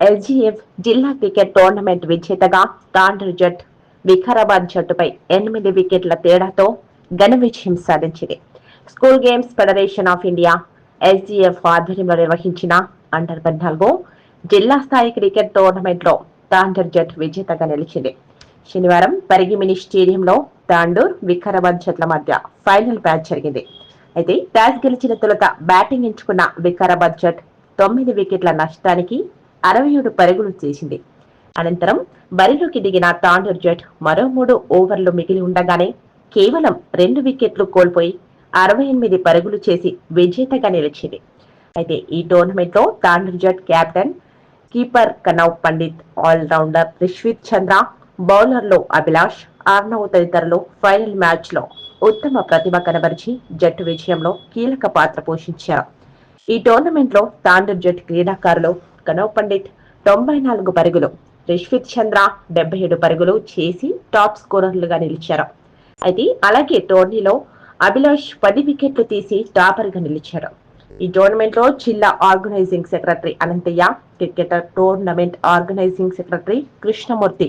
ఎల్జీఎఫ్ జిల్లా cricket tournament విజేతగా తాండ్రు జట్ వికారాబాద్ జట్టుపై ఎనిమిది వికెట్ల తేడాతో ఘన విజయం సాధించింది. School games federation of India SGF ఆధ్వర్యంలో నిర్వహించిన అండర్ పద్నాలుగు జిల్లా స్థాయి క్రికెట్ టోర్నమెంట్లో తాండూర్ జట్ విజేతగా నిలిచింది. శనివారం పరిగిమిని స్టేడియంలో తాండూర్ వికారాబాద్ జట్ల మధ్య ఫైనల్ మ్యాచ్ జరిగింది. అయితే టాస్ గెలిచిన తొలుత బ్యాటింగ్ ఎంచుకున్న వికారాబాద్ జట్ తొమ్మిది వికెట్ల నష్టానికి అరవై ఏడు పరుగులు చేసింది. అనంతరం బరిలోకి దిగిన తాండూర్ జట్ మరో మూడు ఓవర్లు మిగిలి ఉండగానే కేవలం రెండు వికెట్లు కోల్పోయి అరవై ఎనిమిది పరుగులు చేసి విజేతగా నిలిచింది. అయితే ఈ టోర్నమెంట్లో Tandur జట్ captain keeper Kanav Pandit all rounder Rishvith Chandra బౌలర్లో Abhilash Arnav తదితరులు ఫైనల్ మ్యాచ్లో ఉత్తమ ప్రతిభ కనబరిచి జట్టు విజయంలో కీలక పాత్ర పోషించారు. ఈ టోర్నమెంట్లో తాండూర్ జట్ క్రీడాకారులు కనవ్ పండిత్ తొంభై నాలుగు పరుగులు. రిష్విత్ చంద్ర డెబ్బై ఏడు పరుగులు చేసి టాప్ స్కోరర్లుగా నిలిచారు. అయితే అలాగే టోర్నీలో అభిలాష్ పది వికెట్లు తీసి టాపర్గా నిలిచారు. ఈ టోర్నమెంట్లో జిల్లా organising secretary Ananthaiah cricketer tournament organising secretary Krishnamurthy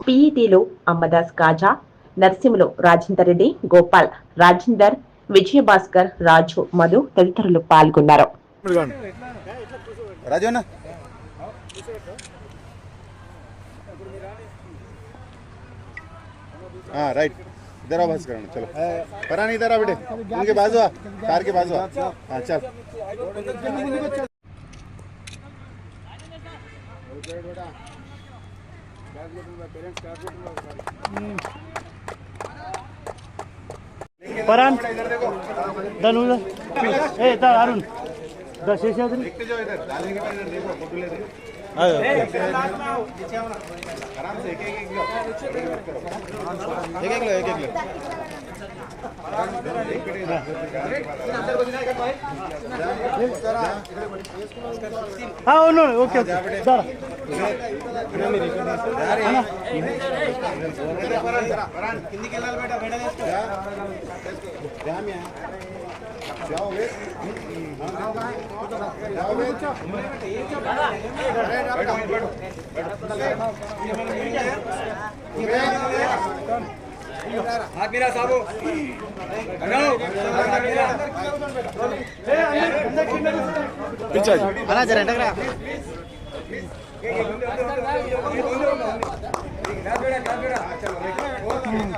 పీఈటీలు Ammadas Kaja Narsimhulu Rajender Reddy Gopal Rajender Vijayabhaskar Raju Madhu తదితరులు పాల్గొన్నారు. రాజు అన్న. हाँ राइट इधर बस करना चलो। परानी इधर आ बेटे। उनके बाजू आ कार के बाजू आ हाँ चल। परान धनु ए दा अरुण दा शेषाद्री देखते जाओ इधर। डालने इधर देखो फ़ोटो ले रहे आराम से एक एक एक लो एक एक लो एक एक लो हाँ उन्होंने ओके ओके जरा परान కిందికి వెళ్ళాలి బేటా బేటా తీసుకో हाथ मेरा साबो पीछे आना जरा टकरा बेटा बेटा